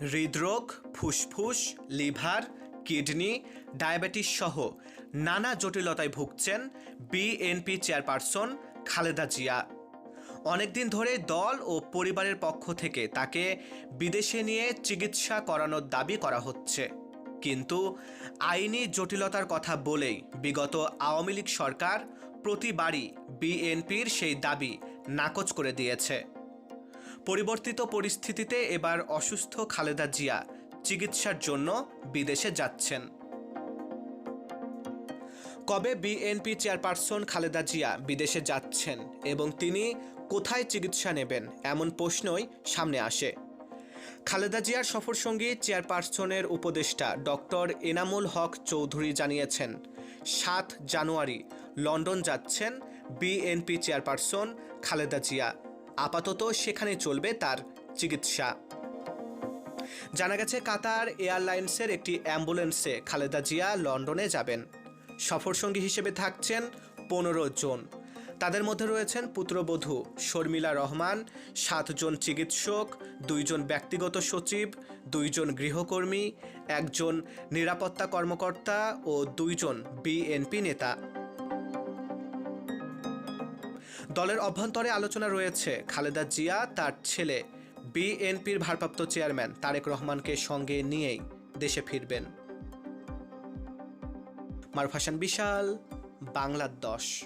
হৃদরোগ, ফুসফুস, liver, kidney, diabetes সহ নানা জটিলতায় ভুগছেন বিএনপি চেয়ারপারসন খালেদা জিয়া। অনেকদিন ধরে দল ও পরিবারের পক্ষ থেকে তাকে বিদেশে নিয়ে চিকিৎসা করানোর দাবি করা হচ্ছে। কিন্তু আইনি জটিলতার কথা বলেই বিগত আওয়ামী লীগ সরকার প্রতিবারই বিএনপির সেই দাবি নাকচ করে দিয়েছে। পরিবর্তিত পরিস্থিতিতে এবার অসুস্থ খালেদা জিয়া চিকিৎসার জন্য বিদেশে যাচ্ছেন। কবে বিএনপি চেয়ারপারসন খালেদা জিয়া বিদেশে যাচ্ছেন এবং তিনি কোথায় চিকিৎসা নেবেন এমন প্রশ্নই সামনে আসে। খালেদা জিয়ার সফরসঙ্গী চেয়ারপারসনের উপদেষ্টা ডক্টর এনামুল হক চৌধুরী জানিয়েছেন, সাত জানুয়ারি লন্ডন যাচ্ছেন বিএনপি চেয়ারপারসন খালেদা জিয়া। আপাতত সেখানে চলবে তার চিকিৎসা। জানা গেছে, কাতার এয়ারলাইন্সের একটি অ্যাম্বুলেন্সে খালেদা জিয়া লন্ডনে যাবেন। সফরসঙ্গী হিসেবে থাকছেন পনেরো জন। তাদের মধ্যে রয়েছেন পুত্রবধূ শর্মিলা রহমান সাতজন চিকিৎসক দুইজন ব্যক্তিগত সচিব দুইজন গৃহকর্মী, একজন নিরাপত্তা কর্মকর্তা ও দুইজন বিএনপি নেতা। দলের অভ্যন্তরে আলোচনা রয়েছে। খালেদা জিয়া, তার ছেলে, বিএনপির ভারপ্রাপ্ত চেয়ারম্যান তারেক রহমানকে সঙ্গে নিয়েই দেশে ফিরবেন। মারফাসান বিশাল বাংলার দশ